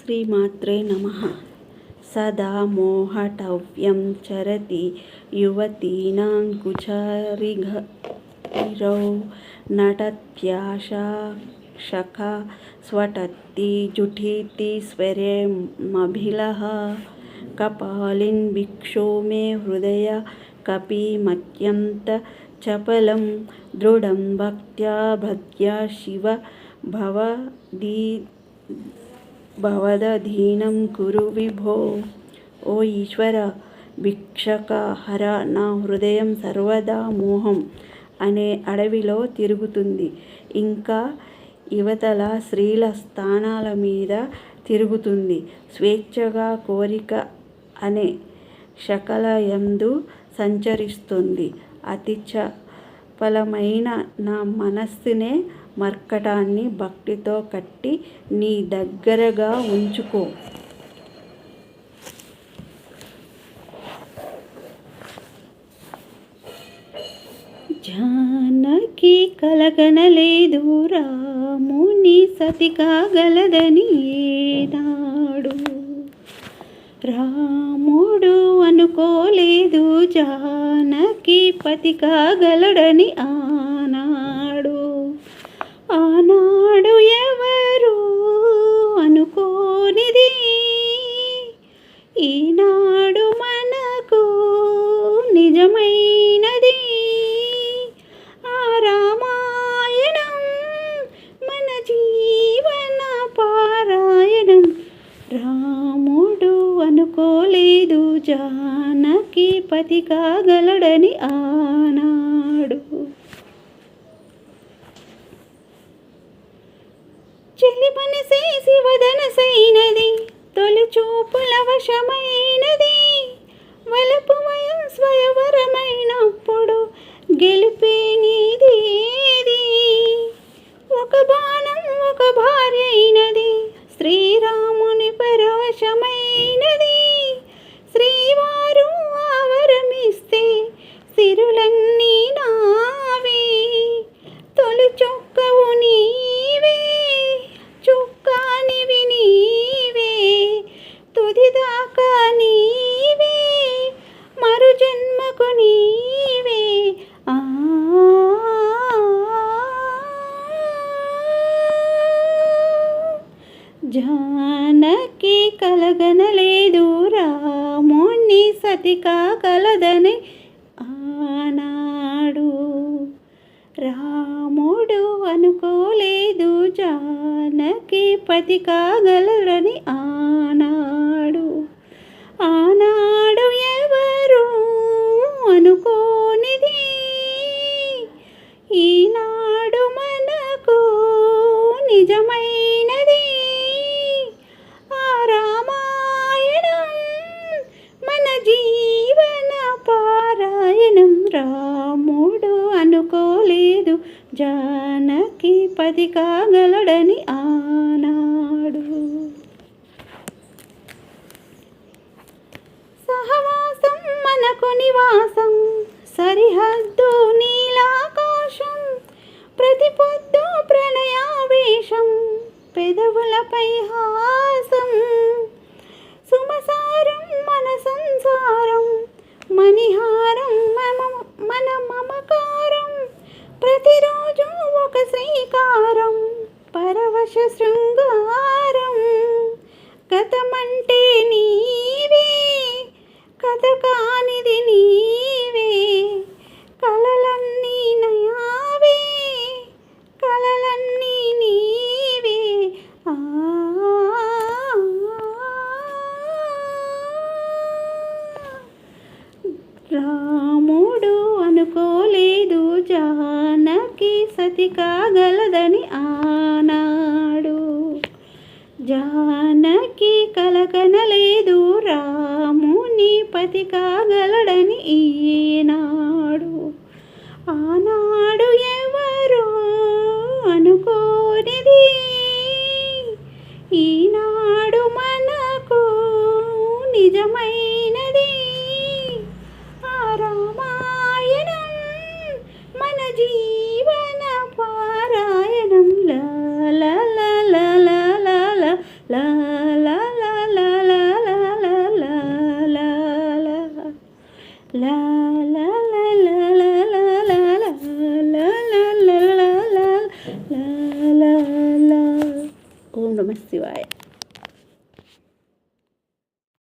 श्रीमात्रे नमः। सदा मोहटव्यम चरती युवतीनां कुचारिघरौ शखा स्वटती जुठीति स्वरेमभिलः। कपालिन् भिक्षो मे हृदय कपिमत्यन्तचपलं दृढ़ भक्त भक्त्या शिव भवदी భవదధీనం కురు విభో ఓ ఈశ్వర భిక్షక హర నా హృదయం సర్వదా మోహం అనే అడవిలో తిరుగుతుంది. ఇంకా యువతల స్త్రీల స్థానాల మీద తిరుగుతుంది. స్వేచ్ఛగా కోరిక అనే శకలయందు సంచరిస్తుంది. అతి చపలమైన నా మనస్సునే మర్కటాన్ని భక్తితో కట్టి నీ దగ్గరగా ఉంచుకో. జానకి కలగనలేదు రాముని సతి కాగలదని ఏనాడు. రాముడు అనుకోలేదు జానకి పతి కాగలడని ఆ జానకి పతి కాగలడని ఆనాడు. చెలి పని చేసి వదన సైనది తొలి చూపుల వశమై సిరులన్నీ నావే. తొలి చొక్కవు నీవే. చుక్కానివి నీవే. తుదిదాకా నీవే. మరు జన్మకు నీవే. ఆ. జానకి కలగనలేదు రాముని సతికా కాగలదని ఆనాడు రాముడు అనుకోలేదు జానకి పతి కాగలరని ఆనాడు. ఆనాడు ఎవరు అనుకోనిది? ఈనాడు మనకు నిజమై రాముడు అనుకోలేదు. జానకి పది కాగలడని ఆనాడు. సహవాసం మనకు నివాసం. సరిహద్దు నీ శృంగారం. గతమంటే నీవే కథ కానిది నీవే. కలలన్నీ నయావే కలలన్నీ నీవే. ఆ. రాముడు అనుకోలేదు జానకి సతి కాగలదని ఆ జానకి కలకనలేదు. రాముని పతి కాగలడని ఈనాడు. ఆనాడు ఎవరో అనుకోనిది. ఈనాడు మనకు నిజమైనది. ఆ రామాయణం మన జీ